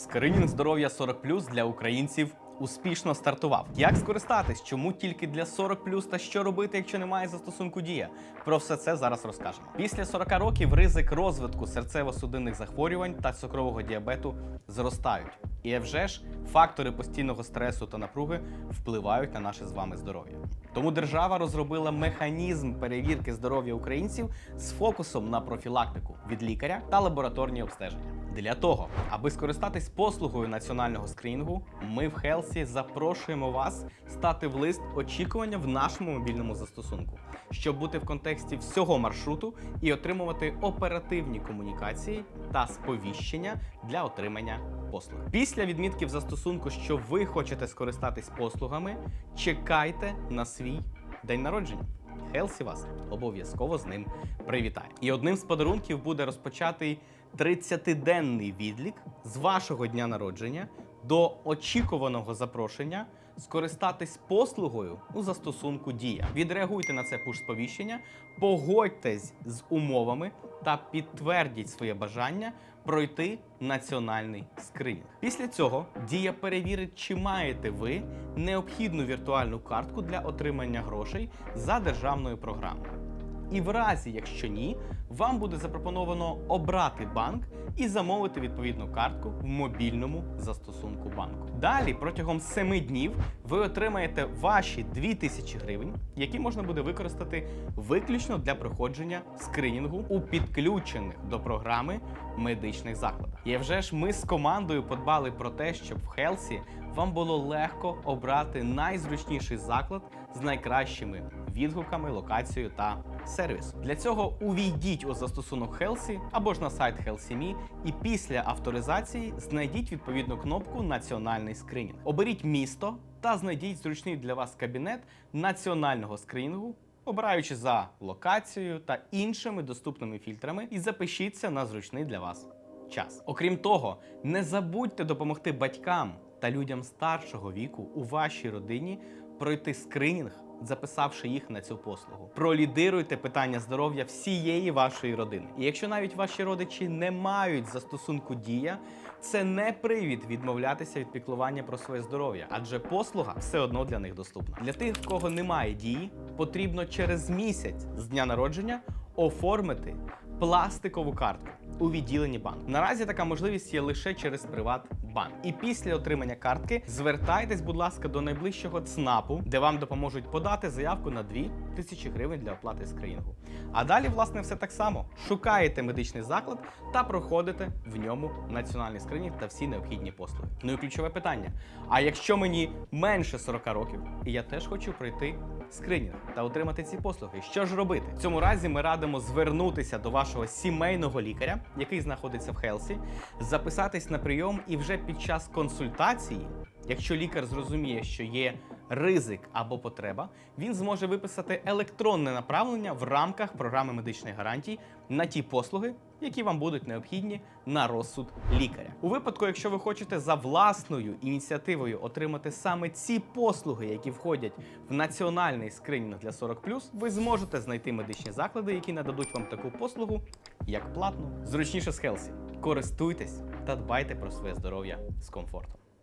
Скринінг здоров'я 40 для українців успішно стартував. Як скористатись? Чому тільки для 40 та що робити, якщо немає застосунку дія? Про все це зараз розкажемо. Після 40 років ризик розвитку серцево-судинних захворювань та цукрового діабету зростають. І вже ж фактори постійного стресу та напруги впливають на наше з вами здоров'я. Тому держава розробила механізм перевірки здоров'я українців з фокусом на профілактику від лікаря та лабораторні обстеження. Для того, аби скористатись послугою національного скринінгу, ми в Хелсі запрошуємо вас стати в лист очікування в нашому мобільному застосунку, щоб бути в контексті всього маршруту і отримувати оперативні комунікації та сповіщення для отримання послуг. Після відмітки в застосунку, що ви хочете скористатись послугами, чекайте на свій день народження. Хелсі вас обов'язково з ним привітає. І одним з подарунків буде розпочатий 30-денний відлік з вашого дня народження до очікуваного запрошення скористатись послугою у застосунку Дія. Відреагуйте на це пуш-сповіщення, погодьтесь з умовами та підтвердіть своє бажання пройти національний скринінг. Після цього Дія перевірить, чи маєте ви необхідну віртуальну картку для отримання грошей за державною програмою. І в разі, якщо ні, вам буде запропоновано обрати банк і замовити відповідну картку в мобільному застосунку банку. Далі, протягом 7 днів, ви отримаєте ваші 2000 гривень, які можна буде використати виключно для проходження скринінгу у підключених до програми медичних закладах. І вже ж ми з командою подбали про те, щоб в Хелсі вам було легко обрати найзручніший заклад з найкращими відгуками, локацією та сервісом. Для цього увійдіть у застосунок Хелсі або ж на сайт HealthyMe і після авторизації знайдіть відповідну кнопку Національний скринінг. Оберіть місто та знайдіть зручний для вас кабінет національного скринінгу. Обираючи за локацією та іншими доступними фільтрами, і запишіться на зручний для вас час. Окрім того, не забудьте допомогти батькам та людям старшого віку у вашій родині пройти скринінг, записавши їх на цю послугу. Пролідируйте питання здоров'я всієї вашої родини. І якщо навіть ваші родичі не мають застосунку дія, це не привід відмовлятися від піклування про своє здоров'я, адже послуга все одно для них доступна. Для тих, в кого немає дії, потрібно через місяць з дня народження оформити пластикову картку у відділенні банку. Наразі така можливість є лише через Приватбанк. І після отримання картки звертайтесь, будь ласка, до найближчого ЦНАПу, де вам допоможуть подати заявку на 2 тисячі гривень для оплати скринінгу. А далі, власне, все так само. Шукаєте медичний заклад та проходите в ньому національний скринінг та всі необхідні послуги. Ну і ключове питання: а якщо мені менше 40 років, і я теж хочу пройти скринінг та отримати ці послуги, що ж робити? В цьому разі ми радимо звернутися до вашого сімейного лікаря, який знаходиться в Хелсі, записатись на прийом і вже під час консультації, якщо лікар зрозуміє, що є ризик або потреба, він зможе виписати електронне направлення в рамках програми медичних гарантій на ті послуги, які вам будуть необхідні на розсуд лікаря. У випадку, якщо ви хочете за власною ініціативою отримати саме ці послуги, які входять в національний скринінг для 40+, ви зможете знайти медичні заклади, які нададуть вам таку послугу як платну. Зручніше з Хелсі. Користуйтесь та дбайте про своє здоров'я з комфортом.